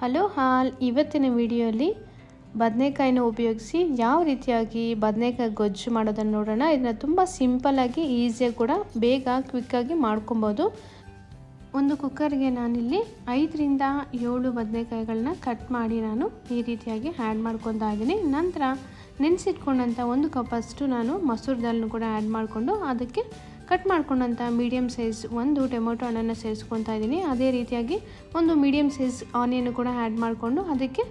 Hello ಹಾಲ್, ಇವತ್ತಿನ ವಿಡಿಯೋಲಿ ಬದನೆಕಾಯಿನ ಉಪಯೋಗಿಸಿ ಯಾವ ರೀತಿಯಾಗಿ ಬದನೆಕಾಯಿ ಗೊಜ್ಜು ಮಾಡೋದನ್ನು ನೋಡೋಣ. ಇದನ್ನು ತುಂಬ ಸಿಂಪಲ್ಲಾಗಿ ಈಸಿಯಾಗಿ ಕೂಡ ಬೇಗ ಕ್ವಿಕ್ಕಾಗಿ ಮಾಡ್ಕೊಬೋದು. ಒಂದು ಕುಕ್ಕರ್ಗೆ ನಾನಿಲ್ಲಿ ಐದರಿಂದ ಏಳು ಬದನೆಕಾಯಿಗಳನ್ನ ಕಟ್ ಮಾಡಿ ನಾನು ಈ ರೀತಿಯಾಗಿ ಆ್ಯಡ್ ಮಾಡ್ಕೊತಾ ಇದ್ದೀನಿ. ನಂತರ ನೆನೆಸಿಟ್ಕೊಂಡಂಥ ಒಂದು ಕಪ್ಪಷ್ಟು ನಾನು ಮೊಸರು ದಾಲ್ನು ಕೂಡ ಆ್ಯಡ್ ಮಾಡಿಕೊಂಡು ಅದಕ್ಕೆ ಕಟ್ ಮಾಡ್ಕೊಂಡಂಥ ಮೀಡಿಯಮ್ ಸೈಜ್ ಒಂದು ಟೊಮೊಟೊ ಹಣ್ಣನ್ನು ಸೇರಿಸ್ಕೊತಾ ಇದ್ದೀನಿ ಅದೇ ರೀತಿಯಾಗಿ ಒಂದು ಮೀಡಿಯಮ್ ಸೈಜ್ ಆನಿಯನ್ ಕೂಡ ಆ್ಯಡ್ ಮಾಡಿಕೊಂಡು ಅದಕ್ಕೆ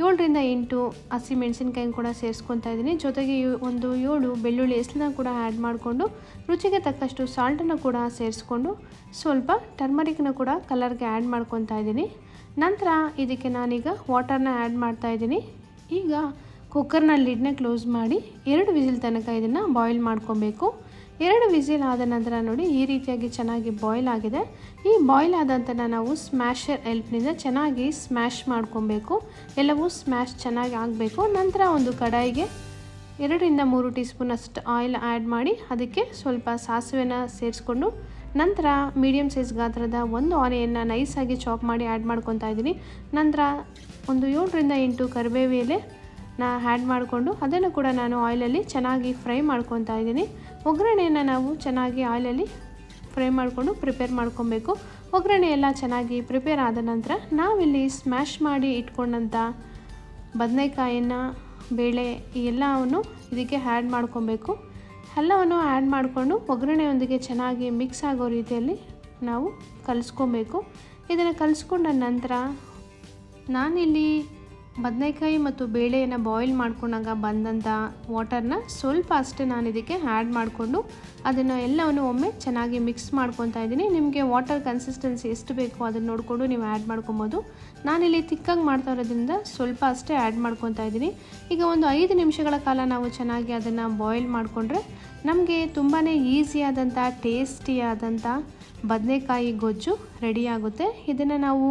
ಏಳರಿಂದ ಎಂಟು ಹಸಿ ಮೆಣಸಿನ್ಕಾಯಿನ ಕೂಡ ಸೇರಿಸ್ಕೊತಾ ಇದ್ದೀನಿ ಜೊತೆಗೆ ಒಂದು ಏಳು ಬೆಳ್ಳುಳ್ಳಿ ಹೆಸಲನ್ನ ಕೂಡ ಆ್ಯಡ್ ಮಾಡಿಕೊಂಡು ರುಚಿಗೆ ತಕ್ಕಷ್ಟು ಸಾಲ್ಟನ್ನು ಕೂಡ ಸೇರಿಸ್ಕೊಂಡು ಸ್ವಲ್ಪ ಟರ್ಮರಿಕ್ನ ಕೂಡ ಕಲರ್ಗೆ ಆ್ಯಡ್ ಮಾಡ್ಕೊತಾ ಇದ್ದೀನಿ ನಂತರ ಇದಕ್ಕೆ ನಾನೀಗ ವಾಟರ್ನ ಆ್ಯಡ್ ಮಾಡ್ತಾ ಇದ್ದೀನಿ ಈಗ ಕುಕ್ಕರ್ನ ಲಿಡ್ನ ಕ್ಲೋಸ್ ಮಾಡಿ ಎರಡು ವಿಸಿಲ್ ತನಕ ಇದನ್ನು ಬಾಯ್ಲ್ ಮಾಡ್ಕೊಬೇಕು. ಎರಡು ವಿಸಿಲ್ ಆದ ನಂತರ ನೋಡಿ ಈ ರೀತಿಯಾಗಿ ಚೆನ್ನಾಗಿ ಬಾಯ್ಲ್ ಆಗಿದೆ. ಈ ಬಾಯ್ಲ್ ಆದಂತಹ ನಾವು ಸ್ಮ್ಯಾಶರ್ ಹೆಲ್ಪ್ನಿಂದ ಚೆನ್ನಾಗಿ ಸ್ಮ್ಯಾಶ್ ಮಾಡ್ಕೊಬೇಕು. ಎಲ್ಲವೂ ಸ್ಮ್ಯಾಶ್ ಚೆನ್ನಾಗಿ ಆಗಬೇಕು. ನಂತರ ಒಂದು ಕಡಾಯಿಗೆ ಎರಡರಿಂದ ಮೂರು ಟೀ ಸ್ಪೂನ್ ಅಷ್ಟು ಆಯಿಲ್ ಆ್ಯಡ್ ಮಾಡಿ ಅದಕ್ಕೆ ಸ್ವಲ್ಪ ಸಾಸಿವೆನ ಸೇರಿಸ್ಕೊಂಡು ನಂತರ ಮೀಡಿಯಮ್ ಸೈಜ್ ಗಾತ್ರದ ಒಂದು ಆನಿಯನ್ನ ನೈಸಾಗಿ ಚಾಪ್ ಮಾಡಿ ಆ್ಯಡ್ ಮಾಡ್ಕೊತಾ ಇದ್ದೀನಿ. ನಂತರ ಒಂದು ಏಳರಿಂದ ಎಂಟು ಕರಿಬೇವು ಎಲೆ ನಾ ಆ್ಯಡ್ ಮಾಡಿಕೊಂಡು ಅದನ್ನು ಕೂಡ ನಾನು ಆಯಿಲಲ್ಲಿ ಚೆನ್ನಾಗಿ ಫ್ರೈ ಮಾಡ್ಕೊತಾ ಇದ್ದೀನಿ. ಒಗ್ಗರಣೆಯನ್ನು ನಾವು ಚೆನ್ನಾಗಿ ಆಯಿಲಲ್ಲಿ ಫ್ರೈ ಮಾಡಿಕೊಂಡು ಪ್ರಿಪೇರ್ ಮಾಡ್ಕೊಬೇಕು. ಒಗ್ಗರಣೆ ಎಲ್ಲ ಚೆನ್ನಾಗಿ ಪ್ರಿಪೇರ್ ಆದ ನಂತರ ನಾವಿಲ್ಲಿ ಸ್ಮ್ಯಾಶ್ ಮಾಡಿ ಇಟ್ಕೊಂಡಂಥ ಬದನೆಕಾಯಿನ ಬೇಳೆ ಎಲ್ಲವನ್ನು ಇದಕ್ಕೆ ಆ್ಯಡ್ ಮಾಡ್ಕೊಬೇಕು. ಎಲ್ಲವನ್ನು ಆ್ಯಡ್ ಮಾಡಿಕೊಂಡು ಒಗ್ಗರಣೆಯೊಂದಿಗೆ ಚೆನ್ನಾಗಿ ಮಿಕ್ಸ್ ಆಗೋ ರೀತಿಯಲ್ಲಿ ನಾವು ಕಲಿಸ್ಕೊಬೇಕು. ಇದನ್ನು ಕಲಿಸ್ಕೊಂಡ ನಂತರ ನಾನಿಲ್ಲಿ ಬದನೆಕಾಯಿ ಮತ್ತು ಬೇಳೆಯನ್ನು ಬಾಯ್ಲ್ ಮಾಡ್ಕೊಂಡಾಗ ಬಂದಂಥ ವಾಟರ್ನ ಸ್ವಲ್ಪ ಅಷ್ಟೇ ನಾನು ಇದಕ್ಕೆ ಆ್ಯಡ್ ಮಾಡಿಕೊಂಡು ಅದನ್ನು ಎಲ್ಲವನ್ನು ಒಮ್ಮೆ ಚೆನ್ನಾಗಿ ಮಿಕ್ಸ್ ಮಾಡ್ಕೊತಾ ಇದ್ದೀನಿ. ನಿಮಗೆ ವಾಟರ್ ಕನ್ಸಿಸ್ಟೆನ್ಸಿ ಎಷ್ಟು ಬೇಕೋ ಅದನ್ನು ನೋಡಿಕೊಂಡು ನೀವು ಆ್ಯಡ್ ಮಾಡ್ಕೊಬೋದು. ನಾನಿಲ್ಲಿ ತಿಕ್ಕಾಗಿ ಮಾಡ್ತಾ ಇರೋದ್ರಿಂದ ಸ್ವಲ್ಪ ಅಷ್ಟೇ ಆ್ಯಡ್ ಮಾಡ್ಕೊತಾ ಇದ್ದೀನಿ. ಈಗ ಒಂದು ಐದು ನಿಮಿಷಗಳ ಕಾಲ ನಾವು ಚೆನ್ನಾಗಿ ಅದನ್ನು ಬಾಯ್ಲ್ ಮಾಡಿಕೊಂಡ್ರೆ ನಮಗೆ ತುಂಬಾ ಈಸಿಯಾದಂಥ ಟೇಸ್ಟಿಯಾದಂಥ ಬದನೆಕಾಯಿ ಗೊಜ್ಜು ರೆಡಿಯಾಗುತ್ತೆ ಇದನ್ನು ನಾವು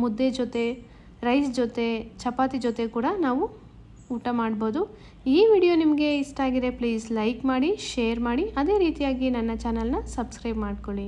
ಮುದ್ದೆ ಜೊತೆ ರೈಸ್ ಜೊತೆ, ಚಪಾತಿ ಜೊತೆ ಕೂಡ ನಾವು ಊಟ ಮಾಡ್ಬೋದು. ಈ ವಿಡಿಯೋ ನಿಮಗೆ ಇಷ್ಟ ಆಗಿದೆ ಪ್ಲೀಸ್ ಲೈಕ್ ಮಾಡಿ ಶೇರ್ ಮಾಡಿ. ಅದೇ ರೀತಿಯಾಗಿ ನನ್ನ ಚಾನಲ್ನ ಸಬ್ಸ್ಕ್ರೈಬ್ ಮಾಡ್ಕೊಳ್ಳಿ.